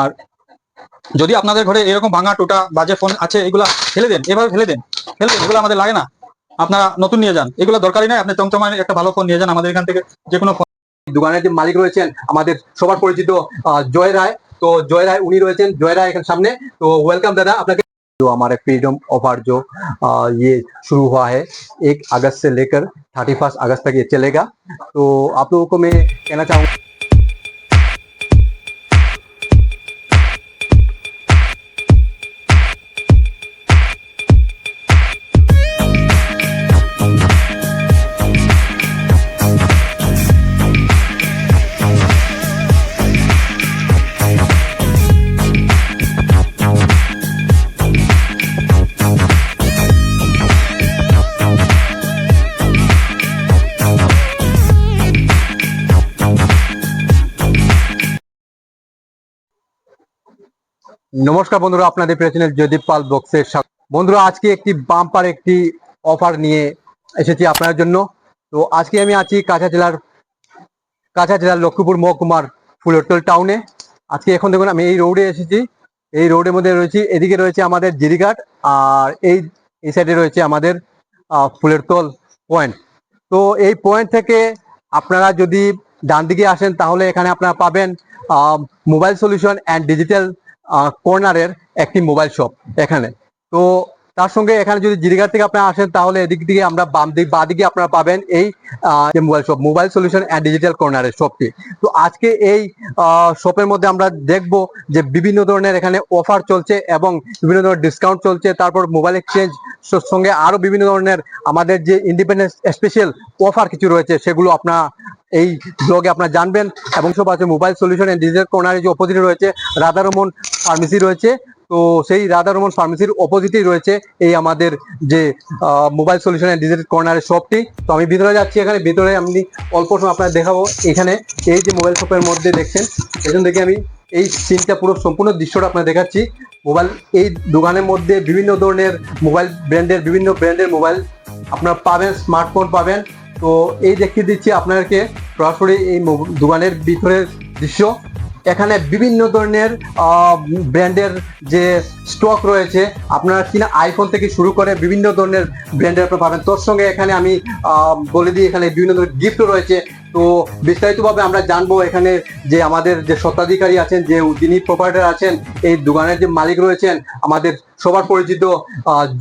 আর যদি আপনাদের ঘরে এরকম ভাঙা টোটা বাজে ফোন আছে এগুলা ফেলে দেন এভাবে ফেলে দেন ফেলে দেন এগুলো আমাদের লাগে না। আপনারা নতুন নিয়ে যান এগুলো দরকারই নাই আপনি চমচমায় একটা ভালো ফোন নিয়ে যান আমাদের এখান থেকে যে কোনো ফোন। দোকানের যে মালিক রয়েছেন আমাদের সবার পরিচিত জয় রায়। তো জয় রায় উনি রয়েছেন জয় রায় এখানে সামনে। তো ওয়েলকাম দাদা আপনাকে जो हमारे फ्रीडम ऑफर जो आ, ये शुरू हुआ है एक अगस्त से लेकर थर्टी फर्स्ट अगस्त तक ये चलेगा तो आप लोगों को मैं कहना चाहूँगा নমস্কার বন্ধুরা আপনাদের চ্যানেল জয়দীপ পাল বক্সের স্বাগত। বন্ধুরা আজকে একটি বাম্পার একটি অফার নিয়ে এসেছি আপনার জন্য। তো আজকে আমি আছি কাছা জেলার কাছা জেলার লক্ষ্মীপুর মহকুমার ফুলরতল টাউনে আজকে এখন দেখুন আমি এই রোডে এসেছি। এই রোডের মধ্যে রয়েছি এদিকে রয়েছে আমাদের জিরিঘাট আর এই এই সাইডে রয়েছে আমাদের আহ, ফুলেরতল পয়েন্ট তো এই পয়েন্ট থেকে আপনারা যদি ডান দিকে আসেন তাহলে এখানে আপনারা পাবেন মোবাইল সলিউশন অ্যান্ড ডিজিটাল কর্নারের একটি মোবাইল শপ এখানে। তো তার সঙ্গে এখানে যদি জিরিঘাট থেকে আপনারা আসেন, তাহলে এদিক থেকে আমরা বাম দিক, বা দিকে আপনারা পাবেন এই mobile shop mobile solution and digital কর্নারের শপটি তো আজকে এই শপের মধ্যে আমরা দেখব যে বিভিন্ন ধরনের এখানে অফার চলছে এবং বিভিন্ন ধরনের ডিসকাউন্ট চলছে। তারপর মোবাইল এক্সচেঞ্জ সঙ্গে আরও বিভিন্ন ধরনের আমাদের যে ইন্ডিপেন্ডেন্স স্পেশাল অফার কিছু রয়েছে, সেগুলো আপনারা এই ব্লগে আপনারা জানবেন এবং সব আছে মোবাইল সলিউশন এন্ড ডিজিটাল কর্নারে যে অপোজিটে রয়েছে, রাধারমন ফার্মেসি রয়েছে। তো সেই রাধারমন ফার্মেসির অপোজিটেই রয়েছে এই আমাদের যে মোবাইল সলিউশন এন্ড ডিজিটাল কর্নারের শপটি তো আমি ভিতরে যাচ্ছি এখানে, ভিতরে আমি অল্প সময় আপনাদের দেখাবো। এখানে এই যে মোবাইল শপের মধ্যে দেখছেন, এখান থেকে আমি এই সিনটা পুরো সম্পূর্ণ দৃশ্যটা আপনার দেখাচ্ছি। মোবাইল এই দোকানের মধ্যে বিভিন্ন ধরনের মোবাইল ব্র্যান্ডের বিভিন্ন ব্র্যান্ডের মোবাইল আপনারা পাবেন স্মার্টফোন পাবেন। তো এই দেখিয়ে দিচ্ছি আপনাদেরকে সরাসরি এই দোকানের ভিতরের দৃশ্য। এখানে বিভিন্ন ধরনের ব্র্যান্ডের যে স্টক রয়েছে, আপনারা কিনা আইফোন থেকে শুরু করে বিভিন্ন ধরনের ব্র্যান্ডের আপনারা পাবেন। তোর সঙ্গে এখানে আমি বলে দিই, এখানে বিভিন্ন ধরনের গিফটও রয়েছে। তো বিস্তারিতভাবে আমরা জানব এখানে যে আমাদের যে স্বত্বাধিকারী আছেন, যে যিনি প্রোপাইটার আছেন, এই দোকানের যে মালিক রয়েছেন, আমাদের সবার পরিচিত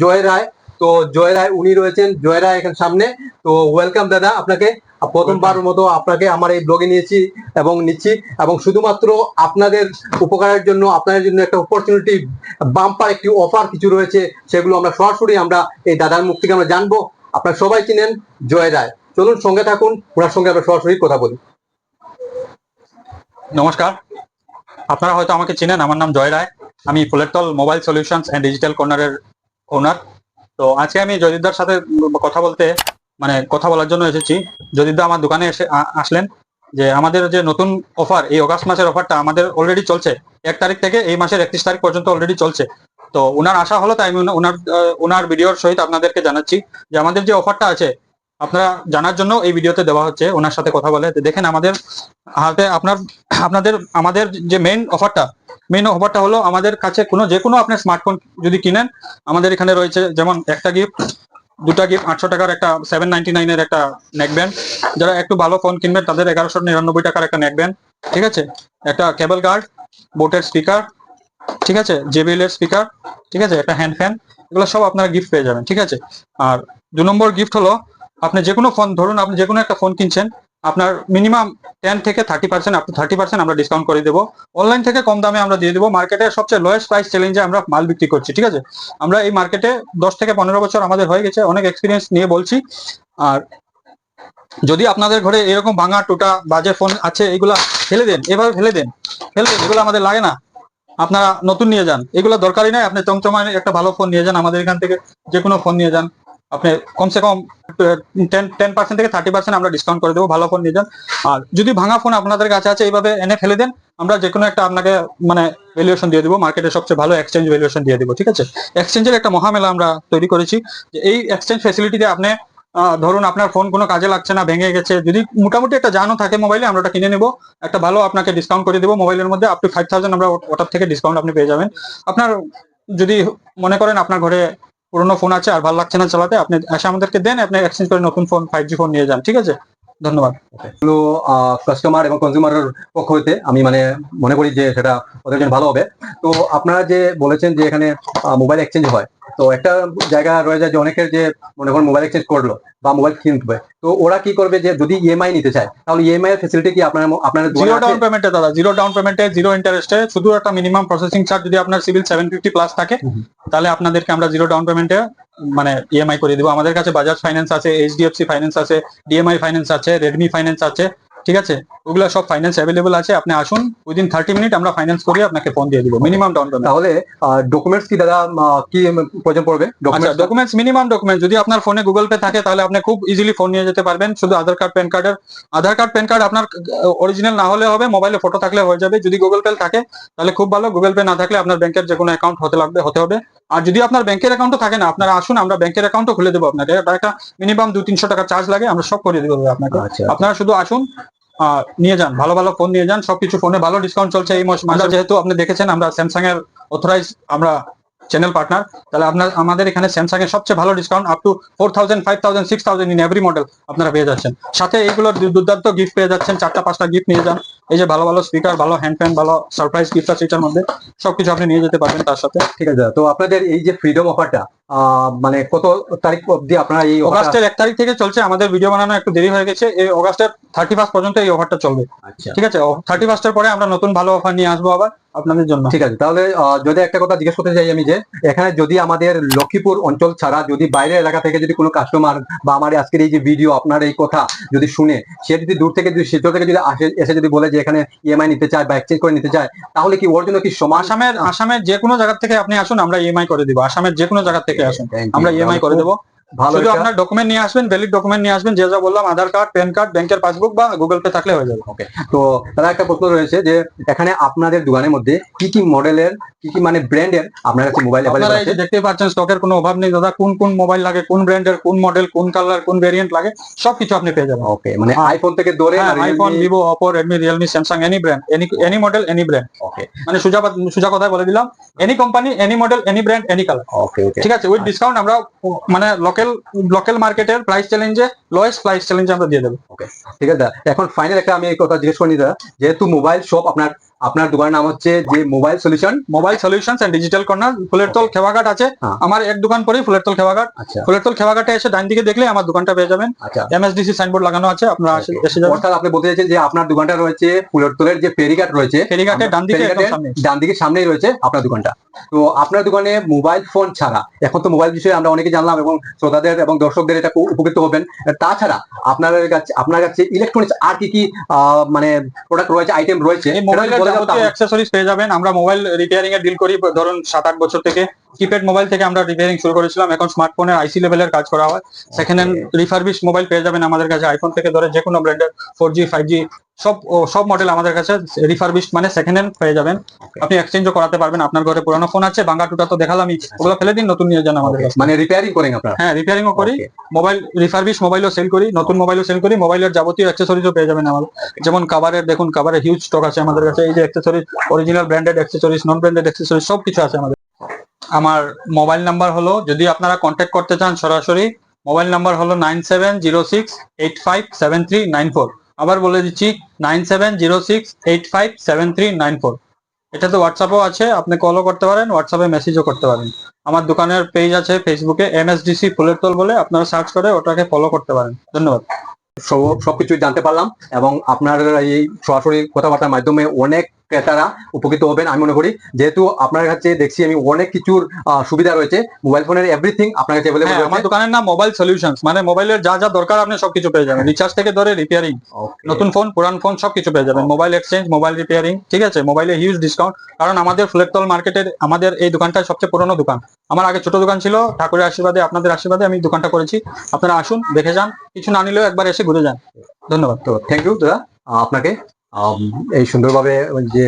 জয় রায়। তো জয় রায় উনি রয়েছেন জয় রায় এখানে সামনে। তো ওয়েলকাম দাদা আপনাকে। প্রথমবার মতো আপনাকে আমার এই ব্লগে নিয়েছি এবং নিচ্ছি। এবং শুধুমাত্র আপনাদের উপকারের জন্য আপনাদের জন্য একটা অপরচুনিটি বাম্পার একটি অফার কিছু রয়েছে সেগুলো আমরা সরাসরি আমরা এই দাদার মুখ থেকে আমরা জানব। আপনারা সবাই চিনেন জয় রায়। চলুন সঙ্গে থাকুন ওনার সঙ্গে আমরা সরাসরি কথা বলি। নমস্কার। আপনারা হয়তো আমাকে চিনেন আমার নাম জয় রায়। আমি Phuleratal mobile solutions and digital কর্নারের ওনার তো আজকে আমি জয়দীপদার সাথে কথা বলতে মানে কথা বলার জন্য এসেছি। জয়দীপদা আমার দোকানে এসে আসলেন যে আমাদের যে নতুন অফার এই অগাস্ট মাসের অফারটা আমাদের অলরেডি চলছে। এক তারিখ থেকে এই মাসের একত্রিশ তারিখ পর্যন্ত অলরেডি চলছে। তো ওনার আশা হলো তাই আমি ওনার ওনার ভিডিওর সহিত আপনাদেরকে জানাচ্ছি যে আমাদের যে অফারটা আছে আপনারা জানার জন্য এই ভিডিওতে দেওয়া হচ্ছে, ওনার সাথে কথা বলে। দেখেন আমাদের হাতে আপনার, আপনাদের, আমাদের যে মেইন অফারটা মেইন অফারটা হলো আমাদের কাছে কোনো, যে কোনো আপনার স্মার্টফোন যদি কিনেন, আমাদের এখানে রয়েছে যেমন একটা গিফট দুটা গিফট আটশো টাকার একটা সেভেন নাইনটি নাইনের একটা নেক ব্যান্ড যারা একটু ভালো ফোন কিনবেন, তাদের এগারোশো নিরানব্বই টাকার একটা নেক ব্যান্ড ঠিক আছে? একটা কেবল গার্ড বোটের স্পিকার ঠিক আছে? জেবিএল এর স্পিকার ঠিক আছে? একটা হ্যান্ড ফ্যান এগুলো সব আপনারা গিফট পেয়ে যাবেন, ঠিক আছে? আর দু নম্বর গিফট হলো আপনি যে কোনো ফোন ধরুন আপনি যে কোনো একটা ফোন কিনছেন, আপনার মিনিমাম টেন থেকে thirty percent up to thirty percent আমরা ডিসকাউন্ট করে দেবো। অনলাইন থেকে কম দামে আমরা দিয়ে দেবো। মার্কেটের সবচেয়ে লোয়েস্ট প্রাইস চ্যালেঞ্জে আমরা মাল বিক্রি করছি, ঠিক আছে? আমরা এই মার্কেটে দশ থেকে পনেরো বছর আমাদের হয়ে গেছে, অনেক এক্সপিরিয়েন্স নিয়ে বলছি। আর যদি আপনাদের ঘরে এরকম ভাঙা টুটা, বাজে ফোন আছে, এগুলা ফেলে দেন, এভাবে ফেলে দেন। ফেলে দেন, এগুলো আমাদের লাগে না। আপনারা নতুন নিয়ে যান। এগুলো দরকারই নাই, আপনি চমচমায় একটা ভালো ফোন নিয়ে যান, আমাদের এখান থেকে যে কোনো ফোন নিয়ে যান। আপনি কমসে কম টেন টেন পার্সেন্ট থেকে থার্টি পার্সেন্ট আমরা ডিসকাউন্ট করে দেবো, ভালো ফোন নিয়ে যান। আর যদি ভাঙা ফোন আপনাদের কাছে আছে, এইভাবে এনে ফেলে দেন, আমরা যে কোনো একটা আপনাকে মানে ভ্যালুয়েশন দিয়ে দিব মার্কেটের সবচেয়ে ভালো এক্সচেঞ্জ ভ্যালুয়েশন দিয়ে দিব, ঠিক আছে? এক্সচেঞ্জের একটা মহামেলা আমরা তৈরি করেছি, যে এই এক্সচেঞ্জ ফ্যাসিলিটিতে আপনি ধরুন আপনার ফোন কোনো কাজে লাগছে না, ভেঙে গেছে, যদি মোটামুটি একটা জানো থাকে মোবাইলে আমরা ওটা কিনে নেব, একটা ভালো আপনাকে ডিসকাউন্ট করে দেবো মোবাইলের মধ্যে আপ টু ফাইভ থাউজেন্ড আমরা ওটার থেকে ডিসকাউন্ট আপনি পেয়ে যাবেন। আপনার যদি মনে করেন আপনার ঘরে পুরোনো ফোন আছে আর ভালো লাগছে না চালাতে, আপনি এসে আমাদেরকে দেন, আপনি এক্সচেঞ্জ করে নতুন ফোন ফাইভ জি ফোন নিয়ে যান, ঠিক আছে? ধন্যবাদ। এগুলো কাস্টমার এবং কনজিউমারের পক্ষ হইতে আমি মানে মনে করি যে সেটা ওদের জন্য ভালো হবে। তো আপনারা যে বলেছেন যে এখানে মোবাইল এক্সচেঞ্জ হয় তো একটা জায়গা রয়ে যায় যে অনেকের যে মনে করেন মোবাইল এক্সচেঞ্জ করল বা মোবাইল কিনবে তো ওরা কি করবে যে যদি ইএমআই নিতে চায় তাহলে ইএমআই এর ফেসিলিটি কি আপনার আপনার জিরো ডাউন পেমেন্টে দাদা জিরো ডাউন পেমেন্টে জিরো ইন্টারেস্টে শুধু একটা মিনিমাম প্রসেসিং চার্জ যদি আপনার সিভিল সেভেন ফিফটি প্লাস থাকে তাহলে আপনাদেরকে আমরা জিরো ডাউন পেমেন্টে মানে ইএমআই করে দিব। আমাদের কাছে বাজাজ ফাইন্যান্স আছে এইচডিএফসি ফাইন্যান্স আছে ডিএমআই ফাইন্যান্স আছে রেডমি ফাইন্যান্স আছে ঠিক আছে? ওগুলো সব ফাইন্যান্স অ্যাভেলেবল আছে আপনি আসুন উইদিন থার্টি মিনিট আমরা ফাইন্যান্স করিয়ে আপনাকে ফোন দিয়ে দিব মিনিমাম ডাউন পেমেন্ট তাহলে ডকুমেন্টস কি দাদা কি প্রয়োজন পড়বে? ডকুমেন্টস ডকুমেন্টস মিনিমাম ডকুমেন্ট যদি আপনার ফোনে গুগল পে থাকে তাহলে আপনি খুব ইজিলি ফোন নিয়ে যেতে পারবেন। শুধু আধার কার্ড প্যান কার্ডের আধার কার্ড প্যান কার্ড আপনার অরিজিনাল না হলে হবে মোবাইলে ফটো থাকলে হয়ে যাবে। যদি গুগল পে থাকে তাহলে খুব ভালো। গুগল পে না থাকলে আপনার ব্যাংকের যে কোনো অ্যাকাউন্ট হতে লাগবে হতে হবে। আর যদি আপনার ব্যাংকের অ্যাকাউন্টও থাকে না আপনারা আসুন আমরা ব্যাংকের অ্যাকাউন্টও খুলে দেবো আপনাকে। একটা মিনিমাম দু তিনশো টাকা চার্জ লাগে আমরা সব করে দেবো আপনাকে। আচ্ছা আপনারা শুধু আসুন নিয়ে যান ভালো ভালো ফোন নিয়ে যান সবকিছু ফোনে ভালো ডিসকাউন্ট চলছে এই মাস মাসে। যেহেতু আপনি দেখেছেন আমরা স্যামসাং এর অথরাইজ আমরা চ্যানেল পার্টনার তাহলে আপনার আমাদের এখানে স্যামসাং এর সবচেয়ে ভালো discount up to four thousand five thousand six thousand in every model আপনারা পেয়ে যাচ্ছেন। সাথে এইগুলোর দুর্দান্ত গিফট পেয়ে যাচ্ছেন চারটা পাঁচটা গিফট নিয়ে যান। এই যে ভালো ভালো স্পিকার ভালো হ্যান্ড ফ্যান ভালো সারপ্রাইজ গিফট আছে এটার মধ্যে, সবকিছু আপনি নিয়ে যেতে পারবেন তার সাথে, ঠিক আছে? তো আপনাদের এই যে ফ্রিডম অফারটা মানে কত তারিখ অবধি আপনারা এই অগাস্টের এক তারিখ থেকে চলছে। আমাদের ভিডিও বানানো একটু দেরি হয়ে গেছে। এই অগাস্টের থার্টি ফার্স্ট পর্যন্ত এই অফারটা চলবে। আচ্ছা। ঠিক আছে? থার্টি ফার্স্টের পরে আমরা নতুন ভালো অফার নিয়ে আসব আবার আপনাদের জন্য। ঠিক আছে। তাহলে যদি একটা কথা জিজ্ঞেস করতে চাই আমি যে এখানে যদি আমাদের লক্ষ্মীপুর অঞ্চল ছাড়া যদি বাইরের এলাকা থেকে যদি কোনো কাস্টমার বা আমার আজকের এই যে ভিডিও আপনার এই কথা যদি শুনে সে যদি দূর থেকে যদি শিলচর থেকে যদি আসে এসে যদি বলে যে এখানে ইএমআই নিতে চায় বা এক্সচেঞ্জ করে নিতে চায় তাহলে কি ওর জন্য কি সমাজ আসামের আসামের যে কোনো জায়গা থেকে আপনি আসুন আমরা ইএমআই করে দিব। আসামের যে কোনো জায়গা থেকে। আমরা ইএমআই করে দেবো। ভালো শুধু আপনার ডকুমেন্ট নিয়ে আসবেন ভ্যালিড ডকুমেন্ট নিয়ে আসবেন যে যা বললাম আধার কার্ড প্যান কার্ড ব্যাংকের পাসবুক বা গুগল পে থাকলে হয়ে যাবে। ওকে তো তারা একটা প্রশ্ন রয়েছে যে এখানে আপনাদের দোকানের মধ্যে কি কি মডেলের কি কি মানে ব্র্যান্ডের আপনার কাছে মোবাইল আপনারা এই যে দেখতে পাচ্ছেন স্টকের কোনো অভাব নেই দাদা। কোন কোন মোবাইল লাগে কোন ব্র্যান্ডের কোন মডেল কোন কালার কোন ভেরিয়েন্ট লাগে সবকিছু আপনি পেয়ে যাবেন। ওকে মানে আইফোন থেকে ধরে iPhone Vivo Oppo Redmi Realme Samsung any brand any any model any brand okay মানে সুজা সুজা কথায় বলে দিলাম। Any company any model any brand any colour okay okay ঠিক আছে? উইথ ডিসকাউন্ট আমরা মানে মানে লোকাল লোকাল মার্কেটের প্রাইস চ্যালেঞ্জে লোয়েস্ট প্রাইস চ্যালেঞ্জ আমরা দিয়ে দেবো ঠিক আছে। এখন ফাইনাল একটা আমি এই কথা জিজ্ঞেস করি দাদা, যেহেতু মোবাইল শপ আপনার আপনার দোকানের নাম হচ্ছে যে mobile solution mobile solution and digital corner Phuleratal Kheoaghat আছে। হ্যাঁ। আমার এক দোকান পরেই ফুলেরতল খেওয়াঘাট। আচ্ছা। ফুলেরতল খেওয়াঘাটে এসে ডান দিকে দেখলে আমার দোকানটা পেয়ে যাবেন। আচ্ছা। এমএসডিসি সাইনবোর্ড লাগানো আছে আপনারা এসে যাবেন। অর্থাৎ আপনি বলতে চাইছেন যে আপনার দোকানটা রয়েছে ফুলতলের যে ফেরিঘাট রয়েছে ফেরিঘাটে ডান দিকে ডান দিকে সামনেই রয়েছে আপনার দোকানটা। তো আপনার দোকানে মোবাইল ফোন ছাড়া এখন তো মোবাইল বিষয়ে আমরা অনেকে জানলাম এবং শ্রোতাদের এবং দর্শকদের এটা খুব উপকৃত হবেন। তাছাড়া আপনার কাছে আপনার কাছে ইলেকট্রনিক্স আর কি কি আহ, মানে প্রোডাক্ট রয়েছে আইটেম রয়েছে যাবতীয় অ্যাক্সেসরিজ পেয়ে যাবেন। আমরা মোবাইল রিপেয়ারিং এর ডিল করি ধরুন সাত আট বছর থেকে। কিপ্যাড মোবাইল থেকে আমরা রিপেয়ারিং শুরু করেছিলাম। এখন স্মার্টফোনের আইসি লেভেলের কাজ করা হয়। সেকেন্ড হ্যান্ড রিফারবিশ মোবাইল পেয়ে যাবেন আমাদের কাছে। আইফোন থেকে ধরে যে কোনো ব্র্যান্ডের ফোর জি ফাইভ জি সব সব মডেল আমাদের কাছে রিফারবিশ মানে সেকেন্ড হ্যান্ড পেয়ে যাবেন। আপনি এক্সচেঞ্জও করাতে পারবেন। আপনার ঘরে পুরানো ফোন আছে বাঙ্গা টুটা তো দেখালামই। ওগুলো ফেলে দিন নতুন নিয়ে যান আমাদের কাছে। মানে রিপেয়ারিং করেন আপনারা? হ্যাঁ রিপেয়ারিংও করি. মোবাইল রিফারবিশ মোবাইলও সেল করি নতুন মোবাইলও সেল করি। মোবাইলের যাবতীয় অ্যাক্সেসরিজও পেয়ে যাবেন আমাদের। যেমন কাভারের দেখুন কাভারের হিউজ স্টক আছে আমাদের কাছে। এই যে accessories original branded accessories non branded accessories সব কিছু আছে আমাদের আমার মোবাইল নাম্বার হলো, যদি আপনারা কন্ট্যাক্ট করতে চান সরাসরি, মোবাইল নাম্বার হলো nine seven zero six eight five seven three nine four. আবার বলে দিচ্ছি, নাইন ফোর। এটাতে হোয়াটসঅ্যাপও আছে, আপনি কলও করতে পারেন হোয়াটসঅ্যাপে মেসেজও করতে পারেন। আমার দোকানের পেজ আছে ফেসবুকে এমএসডিসি ফুলের তোল বলে, আপনারা সার্চ করে ওটাকে ফলো করতে পারেন। ধন্যবাদ। সব- সবকিছু জানতে পারলাম, এবং আপনার এই সরাসরি কথাবার্তার মাধ্যমে অনেক ক্রেতারা উপকৃত হবেন আমি মনে করি। যেহেতু আপনার কাছে দেখছি আমি অনেক কিছুর সুবিধা রয়েছে। মোবাইল ফোনের এভরিথিং আপনার কাছে হ্যাঁ অ্যাভেলেবল আমার দোকানের নাম মোবাইল সলিউশনস মানে মোবাইলের যা যা দরকার আপনি সবকিছু পেয়ে যাবেন। রিচার্জ থেকে ধরে রিপেয়ারিং নতুন ফোন পুরান ফোন সবকিছু পেয়ে যাবেন। মোবাইল এক্সচেঞ্জ মোবাইল রিপেয়ারিং ঠিক আছে? মোবাইলে হিউজ ডিসকাউন্ট কারণ আমাদের ফ্লেটতল মার্কেটের আমাদের এই দোকানটা সবচেয়ে পুরনো দোকান। আমার আগে ছোট দোকান ছিল ঠাকুরের আশীর্বাদে আপনাদের আশীর্বাদে আমি দোকানটা করেছি। আপনারা আসুন দেখে যান কিছু না নিলেও একবার এসে ঘুরে যান। ধন্যবাদ। তো থ্যাংক ইউ দাদা। আপনাকে এই সুন্দরভাবে যে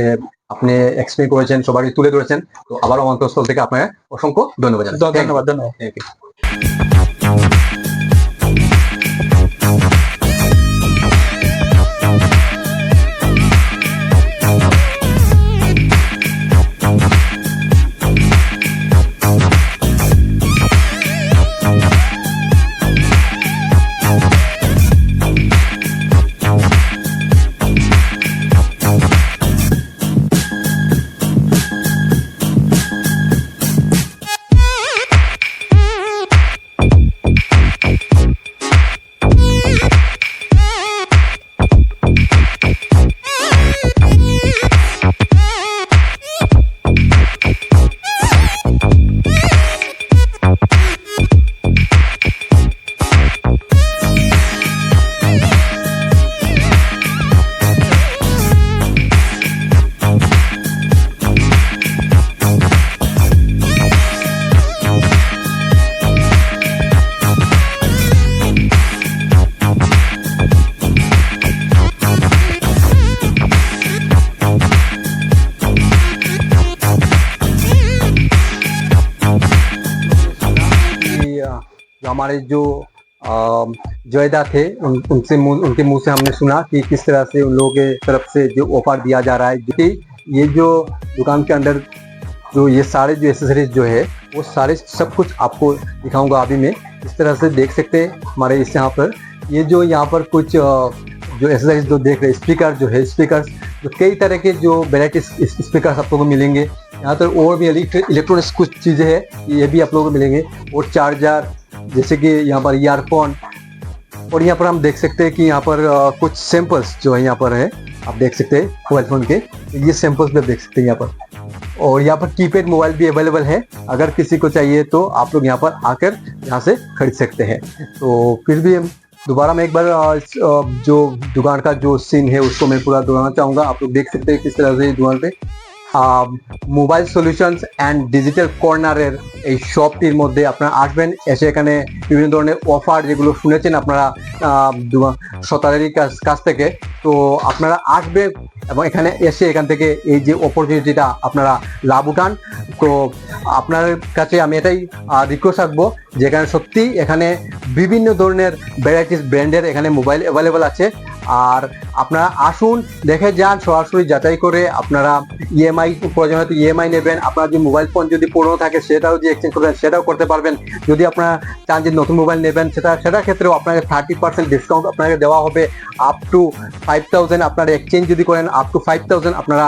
আপনি এক্সপ্লেন করেছেন সবাই তুলে ধরেছেন তো আবারও অন্তঃস্থল থেকে আপনার অসংখ্য ধন্যবাদ জানাই। ধন্যবাদ ধন্যবাদ। हमारे जो जोयदा थे उन, उनसे उनके मुँह से हमने सुना कि किस तरह से उन लोगों के तरफ़ से जो ऑफ़र दिया जा रहा है जो कि ये जो दुकान के अंदर जो ये सारे जो एसेसरीज जो है वो सारे सब कुछ आपको दिखाऊँगा अभी मैं। इस तरह से देख सकते हैं हमारे इस यहाँ पर। ये जो यहाँ पर कुछ जो एसेसरीज जो देख रहे हैं स्पीकर जो है स्पीकर जो कई तरह के जो वेराइटी स्पीकर आप लोगों को मिलेंगे। यहाँ पर और भी इलेक्ट्रॉनिक्स कुछ चीज़ें हैं ये भी आप लोगों को मिलेंगे। और चार्जर जैसे कि यहाँ पर ईयरफोन और यहाँ पर हम देख सकते हैं कि यहाँ पर कुछ सैंपल्स जो है यहाँ पर है, आप देख सकते हैं मोबाइल फ़ोन के। ये सैंपल्स भी देख सकते हैं यहाँ पर। और यहाँ पर कीपैड मोबाइल भी अवेलेबल है। अगर किसी को चाहिए तो आप लोग यहाँ पर आकर यहाँ से खरीद सकते हैं। तो फिर भी हम दोबारा मैं एक बार जो दुकान का जो सीन है उसको मैं पूरा दोहराना चाहूँगा। आप लोग देख सकते हैं किस तरह से दुकान पे মোবাইল সলিউশনস অ্যান্ড ডিজিটাল কর্নারের এই শপটির মধ্যে আপনারা আসবেন। এসে এখানে বিভিন্ন ধরনের অফার যেগুলো শুনেছেন আপনারা সতারেরই কাছ কাছ থেকে। তো আপনারা আসবেন এবং এখানে এসে এখান থেকে এই যে অপরচুনিটিটা আপনারা লাভ উঠান। তো আপনার কাছে আমি এটাই রিকোয়েস্ট রাখব যেখানে সত্যি এখানে বিভিন্ন ধরনের ভ্যারাইটিস ব্র্যান্ডের এখানে মোবাইল অ্যাভেলেবল আছে। আর আপনারা আসুন, দেখে যান, সরাসরি যাচাই করে আপনারা ইএমআই প্রয়োজন হয়তো ইএমআই নেবেন। আপনার যে মোবাইল ফোন যদি পুরনো থাকে, সেটাও যে এক্সচেঞ্জ করবেন, সেটাও করতে পারবেন। যদি আপনারা চান যে নতুন মোবাইল নেবেন, সেটা, সেটার ক্ষেত্রেও আপনাকে থার্টি পার্সেন্ট ডিসকাউন্ট আপনাকে দেওয়া হবে। আপ টু ফাইভ থাউজেন্ড আপনারা এক্সচেঞ্জ যদি করেন আপ টু ফাইভ থাউজেন্ড আপনারা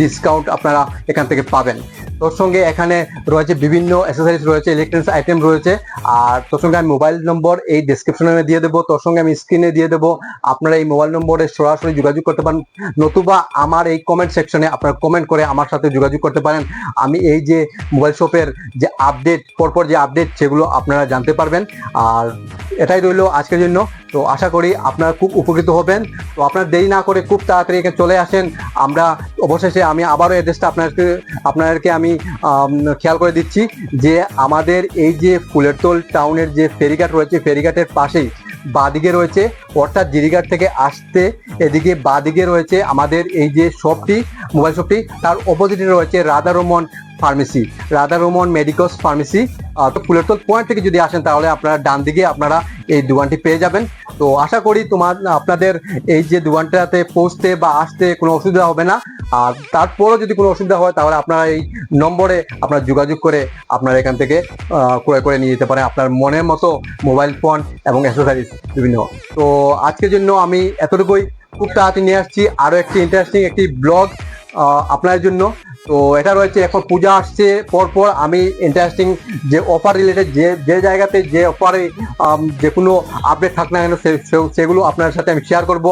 ডিসকাউন্ট আপনারা এখান থেকে পাবেন। তোর সঙ্গে এখানে রয়েছে বিভিন্ন অ্যাসেসরিজ রয়েছে ইলেকট্রনিক্স আইটেম রয়েছে। আর তোর সঙ্গে আমি মোবাইল নম্বর এই ডিসক্রিপশনে দিয়ে দেবো, তোর সঙ্গে আমি স্ক্রিনে দিয়ে দেবো। আপনারা এই মোবাইল নম্বরে সরাসরি যোগাযোগ করতে পারেন। নতুবা আমার এই কমেন্ট সেকশনে আপনারা কমেন্ট করে আমার সাথে যোগাযোগ করতে পারেন। আমি এই যে মোবাইল শপের যে আপডেট পরপর যে আপডেট সেগুলো আপনারা জানতে পারবেন। আর এটাই রইল আজকের জন্য। তো আশা করি আপনারা খুব উপকৃত হবেন। তো আপনারা দেরি না করে খুব তাড়াতাড়ি এখানে চলে আসেন। আমরা অবশেষে আমি আবারও অ্যাড্রেসটা আপনাদেরকে আপনাদেরকে আমি আম, খেয়াল করে দিচ্ছি যে আমাদের এই যে ফুলেরতোল টাউনের যে ফেরিঘাট রয়েছে ফেরিঘাটের পাশেই বাদিকে রয়েছে। অর্থাৎ জিরিঘাট থেকে আসতে এদিকে বাদিকে রয়েছে আমাদের এই যে শপটি মোবাইল শপটি। তার অপোজিটে রয়েছে Radha Raman pharmacy Radha Raman medicos pharmacy Phulertol point থেকে যদি আসেন তাহলে আপনারা ডান দিকে আপনারা এই দোকানটি পেয়ে যাবেন। তো আশা করি তোমার, আপনাদের এই যে দোকানটাতে পৌঁছতে বা আসতে কোনো অসুবিধা হবে না। আর তারপরও যদি কোনো অসুবিধা হয় তাহলে আপনারা এই নম্বরে আপনারা যোগাযোগ করে আপনারা এখান থেকে ক্রয় করে নিয়ে যেতে পারেন আপনার মনের মতো মোবাইল ফোন এবং অ্যাসেসরিজ বিভিন্ন। তো আজকের জন্য আমি এতটুকুই। খুব তাড়াতাড়ি নিয়ে আসছি। আরও একটি ইন্টারেস্টিং একটি ব্লগ আপনার জন্য। তো এটা রয়েছে এখন পূজা আসছে পরপর আমি ইন্টারেস্টিং যে অফার রিলেটেড যে যে জায়গাতে যে অফারে যে কোনো আপডেট থাক না কেন সেগুলো আপনার সাথে আমি শেয়ার করব।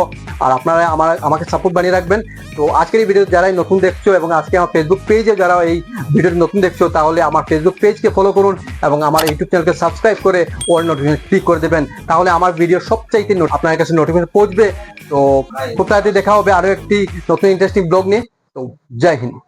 আর আপনারা আমার আমাকে সাপোর্ট বানিয়ে রাখবেন। তো আজকের এই ভিডিও যারাই নতুন দেখছ এবং আজকে আমার ফেসবুক পেজে যারা এই ভিডিওটি নতুন দেখছ তাহলে আমার ফেসবুক পেজকে ফলো করুন এবং আমার ইউটিউব চ্যানেলকে সাবস্ক্রাইব করে ওর নোটিফিকেশন ক্লিক করে দেবেন। তাহলে আমার ভিডিও সবচাইতে আপনার কাছে নোটিফিকেশন পৌঁছবে। তো খুব তাড়াতাড়ি দেখা হবে আরও একটি নতুন ইন্টারেস্টিং ব্লগ নিয়ে। জয় হিন্দ